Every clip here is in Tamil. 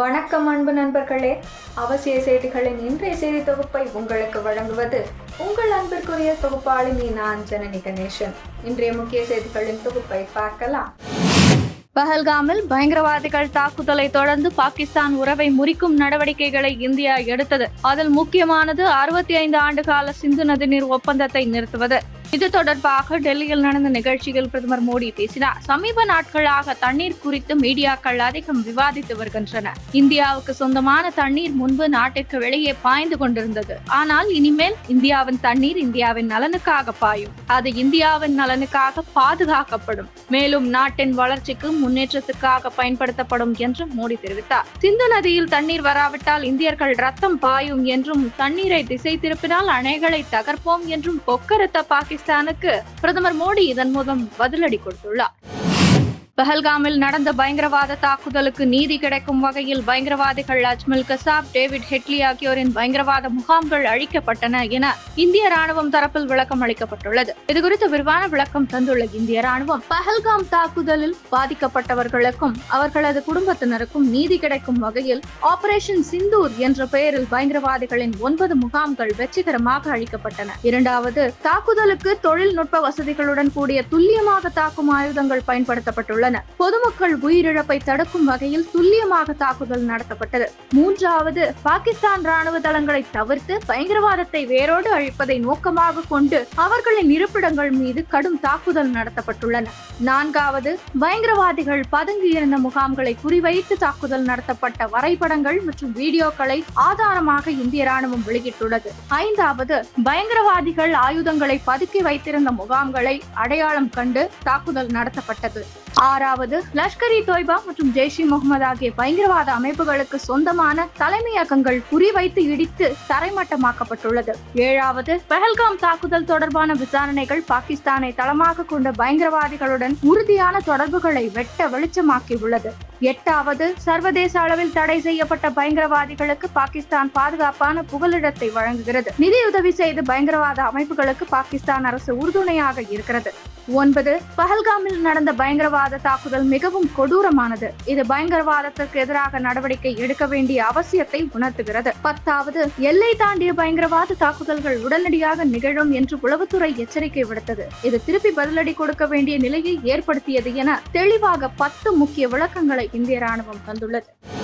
வணக்கம் அன்பு நண்பர்களே அவசிய செய்திகளின் இன்றைய செய்தி தொகுப்பை உங்களுக்கு வழங்குவது உங்கள் அன்பிற்குரிய தொகுப்பாளினி நான் ஜனனி கணேசன். இன்றைய முக்கிய செய்திகளின் தொகுப்பை பார்க்கலாம். பஹல்காமில் பயங்கரவாதிகள் தாக்குதலை தொடர்ந்து பாகிஸ்தான் உறவை முறிக்கும் நடவடிக்கைகளை இந்தியா எடுத்தது. அதில் முக்கியமானது அறுபத்தி ஐந்து ஆண்டுகால சிந்து நதிநீர் ஒப்பந்தத்தை நிறுத்துவது. இது தொடர்பாக டெல்லியில் நடந்த நிகழ்ச்சியில் பிரதமர் மோடி பேசினார். சமீப நாட்களாக தண்ணீர் குறித்து மீடியாக்கள் அதிகம் விவாதித்து வருகின்றன. இந்தியாவுக்கு சொந்தமான தண்ணீர் முன்பு நாட்டிற்கு வெளியே பாய்ந்து கொண்டிருந்தது. ஆனால் இனிமேல் இந்தியாவின் தண்ணீர் இந்தியாவின் நலனுக்காக பாயும். அது இந்தியாவின் நலனுக்காக பாதுகாக்கப்படும். மேலும் நாட்டின் வளர்ச்சிக்கு முன்னேற்றத்துக்காக பயன்படுத்தப்படும் என்றும் மோடி தெரிவித்தார். சிந்து நதியில் தண்ணீர் வராவிட்டால் இந்தியர்கள் ரத்தம் பாயும் என்றும் தண்ணீரை திசை திருப்பினால் அணைகளை தகர்ப்போம் என்றும் கொக்கரத்த பாகிஸ்தானுக்கு பிரதமர் மோடி இதன் மூலம் பதிலடி கொடுத்துள்ளார். பஹல்காமில் நடந்த பயங்கரவாத தாக்குதலுக்கு நீதி கிடைக்கும் வகையில் பயங்கரவாதிகள் அஜ்மல் கசாப் டேவிட் ஹெட்லி ஆகியோரின் பயங்கரவாத முகாம்கள் அழிக்கப்பட்டன என இந்திய ராணுவம் தரப்பில் விளக்கம் அளிக்கப்பட்டுள்ளது. இதுகுறித்து விரிவான விளக்கம் தந்துள்ள இந்திய ராணுவம் பஹல்காம் தாக்குதலில் பாதிக்கப்பட்டவர்களுக்கும் அவர்களது குடும்பத்தினருக்கும் நீதி கிடைக்கும் வகையில் ஆபரேஷன் சிந்தூர் என்ற பெயரில் பயங்கரவாதிகளின் ஒன்பது முகாம்கள் வெற்றிகரமாக அழிக்கப்பட்டன. இரண்டாவது தாக்குதலுக்கு தொழில்நுட்ப வசதிகளுடன் கூடிய துல்லியமாக தாக்கும் ஆயுதங்கள் பயன்படுத்தப்பட்டுள்ளது. பயன்படுத்தப்பட்டுள்ளன பொதுமக்கள் உயிரிழப்பை தடுக்கும் வகையில் துல்லியமாக தாக்குதல் நடத்தப்பட்டது. மூன்றாவது பாகிஸ்தான் ராணுவ தளங்களை தவிர்த்து பயங்கரவாதத்தை வேரோடு அழிப்பதை நோக்கமாக கொண்டு அவர்களின் இருப்பிடங்கள் மீது கடும் தாக்குதல் நடத்தப்பட்டுள்ளன. நான்காவது பயங்கரவாதிகள் பதுங்கியிருந்த முகாம்களை குறிவைத்து தாக்குதல் நடத்தப்பட்ட வரைபடங்கள் மற்றும் வீடியோக்களை ஆதாரமாக இந்திய ராணுவம் வெளியிட்டுள்ளது. ஐந்தாவது பயங்கரவாதிகள் ஆயுதங்களை பதுக்கி வைத்திருந்த முகாம்களை அடையாளம் கண்டு தாக்குதல் நடத்தப்பட்டது. ஆறாவது லஷ்கர் இ தொய்பா மற்றும் ஜெய்ஷ் இ முகமது ஆகிய பயங்கரவாத அமைப்புகளுக்கு சொந்தமான தலைமையகங்கள் குறிவைத்து இடித்து தரைமட்டமாக்கப்பட்டுள்ளது. ஏழாவது பெஹல்காம் தாக்குதல் தொடர்பான விசாரணைகள் பாகிஸ்தானை தளமாக கொண்ட பயங்கரவாதிகளுடன் உறுதியான தொடர்புகளை வெட்ட வெளிச்சமாக்கியுள்ளது. எட்டாவது சர்வதேச அளவில் தடை செய்யப்பட்ட பயங்கரவாதிகளுக்கு பாகிஸ்தான் பாதுகாப்பான புகலிடத்தை வழங்குகிறது. நிதியுதவி செய்து பயங்கரவாத அமைப்புகளுக்கு பாகிஸ்தான் அரசு உறுதுணையாக இருக்கிறது. ஒன்பது பஹல்காமில் நடந்த பயங்கரவாத தாக்குதல் மிகவும் கொடூரமானது. இது பயங்கரவாதத்திற்கு எதிராக நடவடிக்கை எடுக்க வேண்டிய அவசியத்தை உணர்த்துகிறது. பத்தாவது எல்லை தாண்டிய பயங்கரவாத தாக்குதல்கள் உடனடியாக நிகழும் என்று உளவுத்துறை எச்சரிக்கை விடுத்தது. இது திருப்பி பதிலடி கொடுக்க வேண்டிய நிலையை ஏற்படுத்தியது என தெளிவாக பத்து முக்கிய விளக்கங்களை இந்திய ராணுவம் தந்துள்ளது.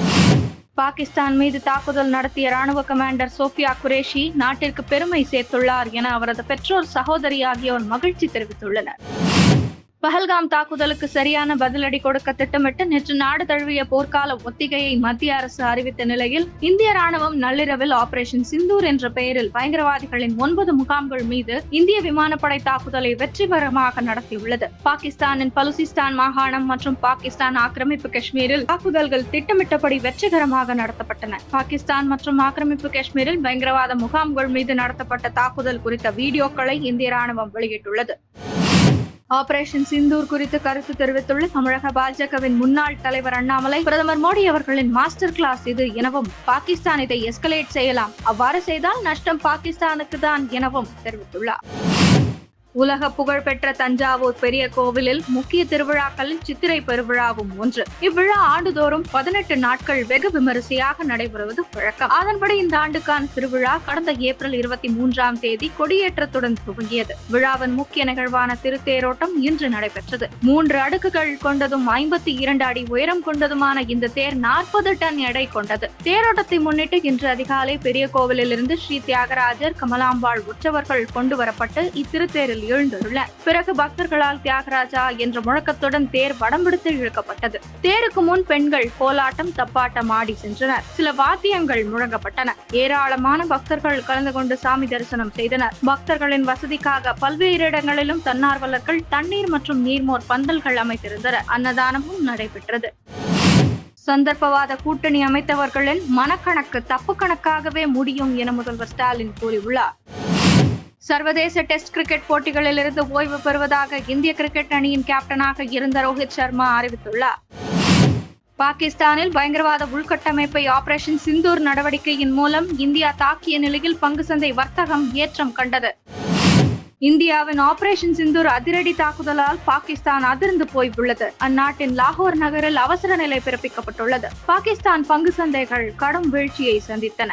பாகிஸ்தான் மீது தாக்குதல் நடத்திய ராணுவ கமாண்டர் சோஃபியா குரேஷி நாட்டிற்கு பெருமை சேர்த்துள்ளார் என அவரது பெற்றோர் சகோதரி ஆகியோர் மகிழ்ச்சி தெரிவித்துள்ளனர். பஹல்காம் தாக்குதலுக்கு சரியான பதிலடி கொடுக்க திட்டமிட்டு நேற்று நாடு தழுவிய போர்க்கால ஒத்திகையை மத்திய அரசு அறிவித்த நிலையில் இந்திய ராணுவம் நள்ளிரவில் ஆபரேஷன் சிந்தூர் என்ற பெயரில் பயங்கரவாதிகளின் ஒன்பது முகாம்கள் மீது இந்திய விமானப்படை தாக்குதலை வெற்றிகரமாக நடத்தியுள்ளது. பாகிஸ்தானின் பலுசிஸ்தான் மாகாணம் மற்றும் பாகிஸ்தான் ஆக்கிரமிப்பு காஷ்மீரில் தாக்குதல்கள் திட்டமிட்டபடி வெற்றிகரமாக நடத்தப்பட்டன. பாகிஸ்தான் மற்றும் ஆக்கிரமிப்பு காஷ்மீரில் பயங்கரவாத முகாம்கள் மீது நடத்தப்பட்ட தாக்குதல் குறித்த வீடியோக்களை இந்திய ராணுவம் வெளியிட்டுள்ளது. ஆபரேஷன் சிந்தூர் குறித்து கருத்து தெரிவித்துள்ள தமிழக பாஜகவின் முன்னாள் தலைவர் அண்ணாமலை பிரதமர் மோடி அவர்களின் மாஸ்டர் கிளாஸ் இது எனவும் பாகிஸ்தான் இதை எஸ்கலேட் செய்யலாம். அவ்வாறு செய்தால் நஷ்டம் பாகிஸ்தானுக்கு தான் எனவும் தெரிவித்துள்ளார். உலக புகழ்பெற்ற தஞ்சாவூர் பெரிய கோவிலில் முக்கிய திருவிழாக்களில் சித்திரை பெருவிழாவும் ஒன்று. இவ்விழா ஆண்டுதோறும் பதினெட்டு நாட்கள் வெகு விமரிசையாக நடைபெறுவது வழக்கம். அதன்படி இந்த ஆண்டுக்கான திருவிழா கடந்த ஏப்ரல் இருபத்தி மூன்றாம் தேதி கொடியேற்றத்துடன் துவங்கியது. விழாவின் முக்கிய நிகழ்வான திருத்தேரோட்டம் இன்று நடைபெற்றது. மூன்று அடுக்குகள் கொண்டதும் ஐம்பத்தி இரண்டு அடி உயரம் கொண்டதுமான இந்த தேர் நாற்பது டன் எடை கொண்டது. தேரோட்டத்தை முன்னிட்டு இன்று அதிகாலை பெரிய கோவிலிலிருந்து ஸ்ரீ தியாகராஜர் கமலாம்பாள் உற்சவர்கள் கொண்டு வரப்பட்டு இத்திருத்தேரில் எழுந்துள்ள பிறகு பக்தர்களால் தியாகராஜா என்ற முழக்கத்துடன் தேர் வடம்பிடித்து இழுக்கப்பட்டது. தேருக்கு முன் பெண்கள் கோலாட்டம் தப்பாட்டம் ஆடி சென்றனர். சில வாத்தியங்கள் முழங்கப்பட்டன. ஏராளமான பக்தர்கள் கலந்து கொண்டு சாமி தரிசனம் செய்தனர். பக்தர்களின் வசதிக்காக பல்வேறு இடங்களிலும் தன்னார்வலர்கள் தண்ணீர் மற்றும் நீர்மோர் பந்தல்கள் அமைத்திருந்தனர் அன்னதானமும் நடைபெற்றது. சந்தர்ப்பவாத கூட்டணி அமைத்தவர்களின் மனக்கணக்கு தப்பு கணக்காகவே முடியும் என முதல்வர் ஸ்டாலின் கூறியுள்ளார். சர்வதேச டெஸ்ட் கிரிக்கெட் போட்டிகளிலிருந்து ஓய்வு பெறுவதாக இந்திய கிரிக்கெட் அணியின் கேப்டனாக இருந்த ரோஹித் சர்மா அறிவித்துள்ளார். பாகிஸ்தானில் பயங்கரவாத உள்கட்டமைப்பை ஆபரேஷன் சிந்தூர் நடவடிக்கையின் மூலம் இந்தியா தாக்கிய நிலையில் பங்கு சந்தை வர்த்தகம் ஏற்றம் கண்டது. இந்தியாவின் ஆபரேஷன் சிந்தூர் அதிரடி தாக்குதலால் பாகிஸ்தான் அதிர்ந்து போய் உள்ளது அந்நாட்டின் லாகூர் நகரில் அவசர நிலை பிறப்பிக்கப்பட்டுள்ளது. பாகிஸ்தான் பங்கு சந்தைகள் கடும் வீழ்ச்சியை சந்தித்தன.